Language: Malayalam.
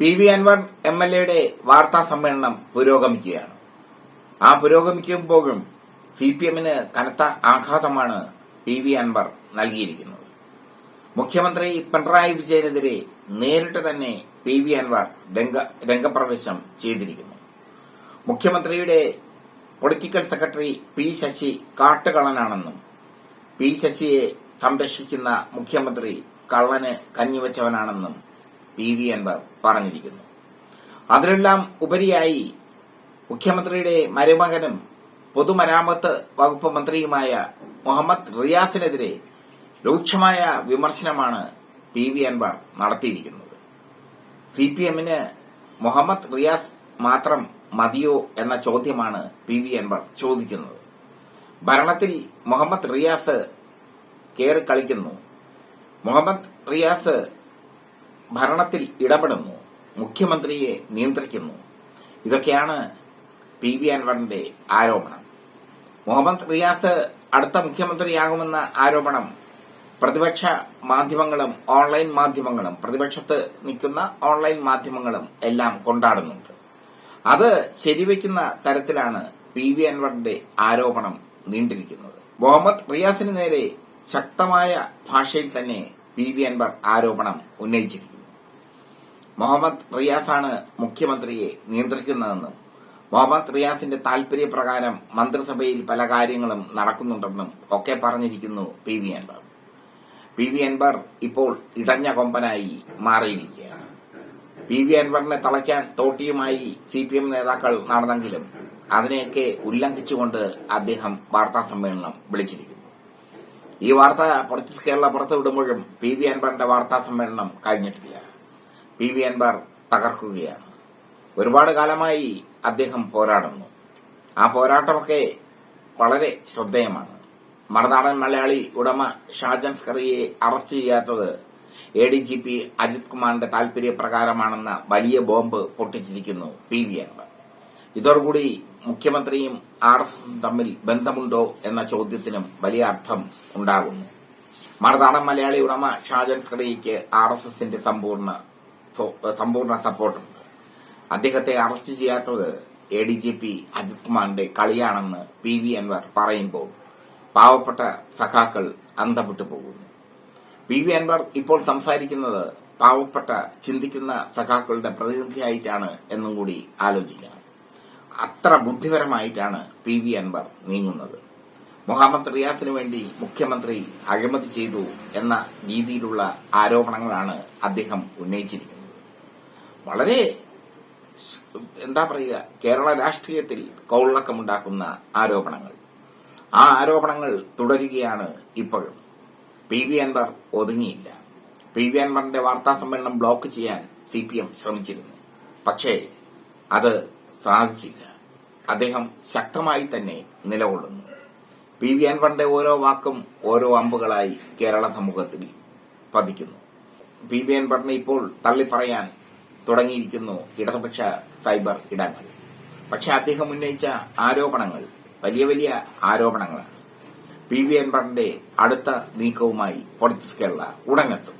P V Anvar M L എയുടെ വാർത്താ സമ്മേളനം പുരോഗമിക്കുകയാണ്. ആ പുരോഗമിക്കുമ്പോഴും സി പി എമ്മിന് കനത്ത ആഘാതമാണ് പി വി അൻവർ നൽകിയിരിക്കുന്നത്. മുഖ്യമന്ത്രി പിണറായി വിജയനെതിരെ നേരിട്ട് തന്നെ പി വി അൻവർ രംഗപ്രവേശം ചെയ്തിരിക്കുന്നു. മുഖ്യമന്ത്രിയുടെ പൊളിറ്റിക്കൽ സെക്രട്ടറി പി ശശി കാട്ടുകള്ളനാണെന്നും പി ശശിയെ സംരക്ഷിക്കുന്ന മുഖ്യമന്ത്രി കള്ളന് കഞ്ഞിവച്ചവനാണെന്നും പി വി അൻവർ പറഞ്ഞിരിക്കുന്നു. അതിലെല്ലാം ഉപരിയായി മുഖ്യമന്ത്രിയുടെ മരുമകനും പൊതുമരാമത്ത് വകുപ്പ് മന്ത്രിയുമായ മുഹമ്മദ് റിയാസിനെതിരെ രൂക്ഷമായ വിമർശനമാണ് പി വി അൻവർ നടത്തിയിരിക്കുന്നത്. സി പി എമ്മിന് മുഹമ്മദ് റിയാസ് മാത്രം മതിയോ എന്ന ചോദ്യമാണ് പി വി അൻവർ ചോദിക്കുന്നത്. ഭരണത്തിൽ മുഹമ്മദ് റിയാസ് കയറി കളിക്കുന്നു. മുഹമ്മദ് റിയാസ് ഭരണത്തിൽ ഇടപെടുന്നു മുഖ്യമന്ത്രിയെ നിയന്ത്രിക്കുന്നു. ഇതൊക്കെയാണ് പി വി അൻവറിന്റെ ആരോപണം. മുഹമ്മദ് റിയാസ് അടുത്ത മുഖ്യമന്ത്രിയാകുമെന്ന ആരോപണം പ്രതിപക്ഷ മാധ്യമങ്ങളും ഓൺലൈൻ മാധ്യമങ്ങളും പ്രതിപക്ഷത്ത് നിൽക്കുന്ന ഓൺലൈൻ മാധ്യമങ്ങളും എല്ലാം കൊണ്ടാടുന്നുണ്ട്. അത് ശരിവയ്ക്കുന്ന തരത്തിലാണ് പി വി അൻവറിന്റെ ആരോപണം നീണ്ടിരിക്കുന്നത്. മുഹമ്മദ് റിയാസിന് നേരെ ശക്തമായ ഭാഷയിൽ തന്നെ പി വി അൻവർ ആരോപണം ഉന്നയിച്ചിരിക്കുന്നു. മുഹമ്മദ് റിയാസാണ് മുഖ്യമന്ത്രിയെ നിയന്ത്രിക്കുന്നതെന്നും മുഹമ്മദ് റിയാസിന്റെ താൽപര്യപ്രകാരം മന്ത്രിസഭയിൽ പല കാര്യങ്ങളും നടക്കുന്നുണ്ടെന്നും ഒക്കെ പറഞ്ഞിരിക്കുന്നു P V Anvar. P V Anvar ഇപ്പോൾ ഇടഞ്ഞ കൊമ്പനായി മാറിയിരിക്കുകയാണ്. പി വി അൻവറിനെ തളയ്ക്കാൻ തോട്ടിയുമായി സി പി എം നേതാക്കൾ നടന്നെങ്കിലും അതിനെയൊക്കെ ഉല്ലംഘിച്ചുകൊണ്ട് അദ്ദേഹം വാർത്താ സമ്മേളനം വിളിച്ചിരിക്കുന്നു. ഈ വാർത്ത പൊളിറ്റിക്സ് കേരള പുറത്തുവിടുമ്പോഴും പി വി അൻവറിന്റെ വാർത്താ സമ്മേളനം കഴിഞ്ഞിട്ടില്ല. പി വി അൻവർ തകർക്കുകയാണ്. ഒരുപാട് കാലമായി അദ്ദേഹം പോരാടുന്നു. ആ പോരാട്ടമൊക്കെ വളരെ ശ്രദ്ധേയമാണ്. മറുനാടൻ മലയാളി ഉടമ ഷാജൻ സ്കറിയെ അറസ്റ്റ് ചെയ്യാത്തത് A D G P Ajith കുമാറിന്റെ താൽപര്യപ്രകാരമാണെന്ന വലിയ ബോംബ് പൊട്ടിച്ചിരിക്കുന്നു പി വി അൻവർ. ഇതോടുകൂടി മുഖ്യമന്ത്രിയും ആർ എസ് എസും തമ്മിൽ ബന്ധമുണ്ടോ എന്ന ചോദ്യത്തിനും വലിയ അർത്ഥം ഉണ്ടാകുന്നു. മറുനാടൻ മലയാളി ഉടമ ഷാജൻ സ്കറിയയ്ക്ക് ആർ എസ് എസിന്റെ സമ്പൂർണ സമ്പൂർണ സപ്പോർട്ടുണ്ട്. അദ്ദേഹത്തെ അറസ്റ്റ് ചെയ്യാത്തത് A D G P Ajith കുമാറിന്റെ കളിയാണെന്ന് പി വി അൻവർ പറയുമ്പോൾ പാവപ്പെട്ട സഖാക്കൾ അന്തപ്പെട്ടു പോകുന്നു. പി വി അൻവർ ഇപ്പോൾ സംസാരിക്കുന്നത് പാവപ്പെട്ട ചിന്തിക്കുന്ന സഖാക്കളുടെ പ്രതിനിധിയായിട്ടാണ് എന്നും കൂടി ആലോചിക്കണം. അത്ര ബുദ്ധിപരമായിട്ടാണ് പി വി അൻവർ നീങ്ങുന്നത്. മുഹമ്മദ് റിയാസിനു വേണ്ടി മുഖ്യമന്ത്രി അഴിമതി ചെയ്തു എന്ന രീതിയിലുള്ള ആരോപണങ്ങളാണ് അദ്ദേഹം ഉന്നയിച്ചിരിക്കുന്നത്. വളരെ എന്താ പറയുക കേരള രാഷ്ട്രീയത്തിൽ കൗളക്കമുണ്ടാക്കുന്ന ആരോപണങ്ങൾ. ആ ആരോപണങ്ങൾ തുടരുകയാണ് ഇപ്പോഴും. പി. വി. അൻവർ ഒതുങ്ങിയില്ല. പി. വി. അൻവറിന്റെ വാർത്താ സമ്മേളനം ബ്ലോക്ക് ചെയ്യാൻ സി പി എം ശ്രമിച്ചിരുന്നു. പക്ഷേ അത് സാധിച്ചില്ല. അദ്ദേഹം ശക്തമായി തന്നെ നിലകൊള്ളുന്നു. പി. വി. അൻവറിന്റെ ഓരോ വാക്കും ഓരോ അമ്പുകളായി കേരള സമൂഹത്തിൽ പതിക്കുന്നു. പി. വി. അൻവറിനെ ഇപ്പോൾ തള്ളിപ്പറയാൻ തുടങ്ങിയിരിക്കുന്നു. ഇടതുപക്ഷ സൈബർ ഇടങ്ങൾ. പക്ഷെ അദ്ദേഹം ഉന്നയിച്ച ആരോപണങ്ങൾ വലിയ വലിയ ആരോപണങ്ങളാണ്. പി വി അടുത്ത നീക്കവുമായി പൊളിറ്റിക്സ് കേരള ഉടനെത്തും